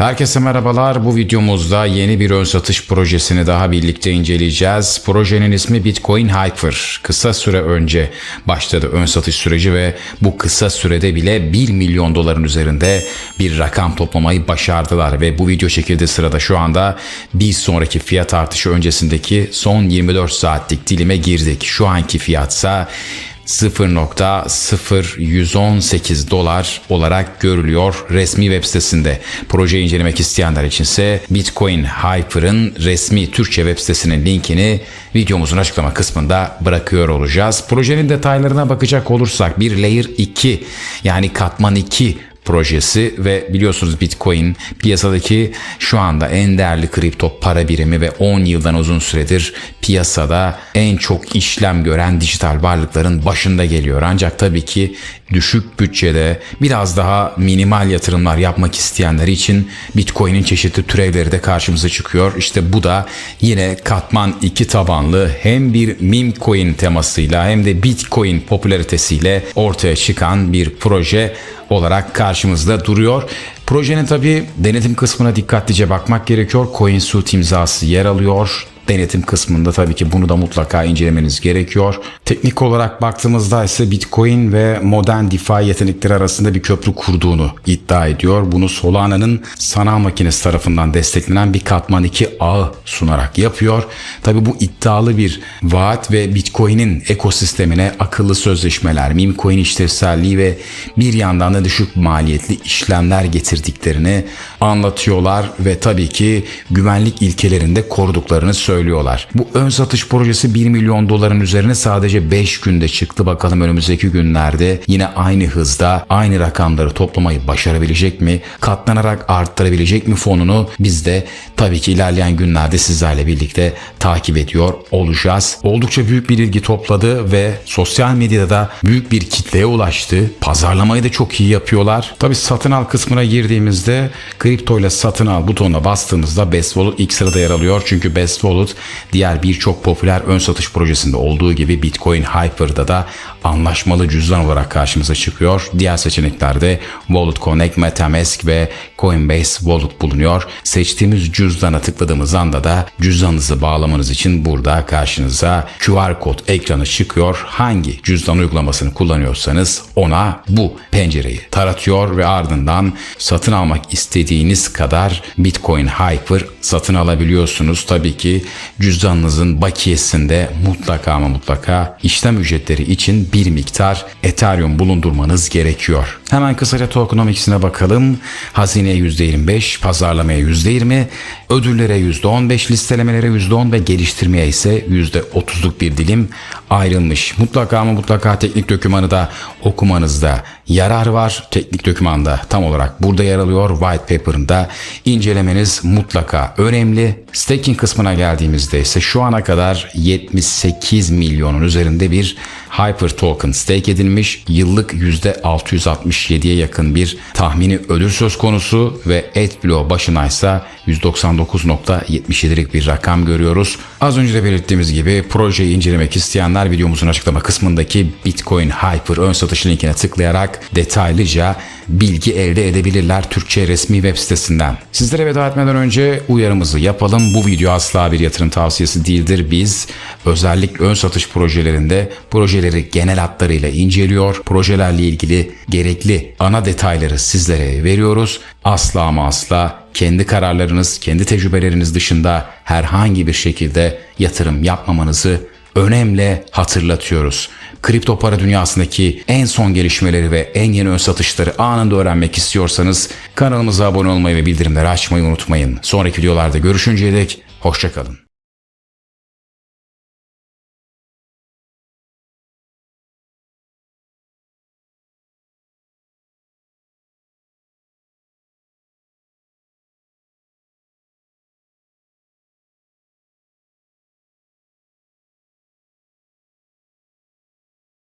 Herkese merhabalar. Bu videomuzda yeni bir ön satış projesini daha birlikte inceleyeceğiz. Projenin ismi Bitcoin Hyper. Kısa süre önce başladı ön satış süreci ve bu kısa sürede bile 1 milyon doların üzerinde bir rakam toplamayı başardılar ve bu video çekildiği sırada şu anda bir sonraki fiyat artışı öncesindeki son 24 saatlik dilime girdik. Şu anki fiyatsa 0.0118 dolar olarak görülüyor resmi web sitesinde. Projeyi incelemek isteyenler içinse Bitcoin Hyper'ın resmi Türkçe web sitesinin linkini videomuzun açıklama kısmında bırakıyor olacağız. Projenin detaylarına bakacak olursak bir Layer 2 yani katman 2 projesi ve biliyorsunuz Bitcoin piyasadaki şu anda en değerli kripto para birimi ve 10 yıldan uzun süredir piyasada en çok işlem gören dijital varlıkların başında geliyor. Ancak tabii ki düşük bütçede biraz daha minimal yatırımlar yapmak isteyenler için Bitcoin'in çeşitli türevleri de karşımıza çıkıyor. İşte bu da yine katman 2 tabanlı hem bir meme coin temasıyla hem de Bitcoin popülaritesiyle ortaya çıkan bir proje olarak karşımızda duruyor. Projenin tabi denetim kısmına dikkatlice bakmak gerekiyor. CoinSuit imzası yer alıyor. Denetim kısmında tabii ki bunu da mutlaka incelemeniz gerekiyor. Teknik olarak baktığımızda ise Bitcoin ve modern DeFi yetenekleri arasında bir köprü kurduğunu iddia ediyor. Bunu Solana'nın sanal makinesi tarafından desteklenen bir katman 2 ağı sunarak yapıyor. Tabii bu iddialı bir vaat ve Bitcoin'in ekosistemine akıllı sözleşmeler, meme coin işlevselliği ve bir yandan da düşük maliyetli işlemler getirdiklerini anlatıyorlar ve tabii ki güvenlik ilkelerinde koruduklarını söylüyorlar. Bu ön satış projesi 1 milyon doların üzerine sadece 5 günde çıktı. Bakalım önümüzdeki günlerde yine aynı hızda aynı rakamları toplamayı başarabilecek mi? Katlanarak arttırabilecek mi fonunu? Biz de tabii ki ilerleyen günlerde sizlerle birlikte takip ediyor olacağız. Oldukça büyük bir ilgi topladı ve sosyal medyada büyük bir kitleye ulaştı. Pazarlamayı da çok iyi yapıyorlar. Tabii satın al kısmına girdiğimizde kripto ile satın al butonuna bastığımızda Best Wallet ilk sırada yer alıyor. Çünkü Best Wallet diğer birçok popüler ön satış projesinde olduğu gibi Bitcoin Hyper'da da anlaşmalı cüzdan olarak karşımıza çıkıyor. Diğer seçeneklerde Wallet Connect, MetaMask ve Coinbase Wallet bulunuyor. Seçtiğimiz cüzdana tıkladığımız anda da cüzdanınızı bağlamanız için burada karşınıza QR kod ekranı çıkıyor. Hangi cüzdan uygulamasını kullanıyorsanız ona bu pencereyi taratıyor ve ardından satın almak istediğiniz kadar Bitcoin Hyper satın alabiliyorsunuz. Tabii ki cüzdanınızın bakiyesinde mutlaka ama mutlaka işlem ücretleri için bir miktar Ethereum bulundurmanız gerekiyor. Hemen kısaca tokenomics'ine bakalım. Hazineye %25, pazarlamaya %20, ödüllere %15, listelemelere %10 ve geliştirmeye ise %30'luk bir dilim ayrılmış. Mutlaka ama mutlaka teknik dokümanı da okumanızda yarar var. Teknik dokümanda tam olarak burada yer alıyor. White paper'ında incelemeniz mutlaka önemli. Staking kısmına geldiğimizde ise şu ana kadar 78 milyonun üzerinde bir Hyper Token stake edilmiş. Yıllık %667'ye yakın bir tahmini ödül söz konusu ve AdBlow başına ise 199.77'lik bir rakam görüyoruz. Az önce de belirttiğimiz gibi projeyi incelemek isteyenler videomuzun açıklama kısmındaki Bitcoin Hyper ön satış linkine tıklayarak detaylıca bilgi elde edebilirler Türkçe resmi web sitesinden. Sizlere veda etmeden önce uyarımızı yapalım. Bu video asla bir yatırım tavsiyesi değildir. Biz özellikle ön satış projelerinde projeleri genel hatlarıyla inceliyor. Projelerle ilgili gerekli ana detayları sizlere veriyoruz. Asla ama asla kendi kararlarınız, kendi tecrübeleriniz dışında herhangi bir şekilde yatırım yapmamanızı önemli hatırlatıyoruz. Kripto para dünyasındaki en son gelişmeleri ve en yeni ön satışları anında öğrenmek istiyorsanız kanalımıza abone olmayı ve bildirimleri açmayı unutmayın. Sonraki videolarda görüşünceye dek hoşçakalın.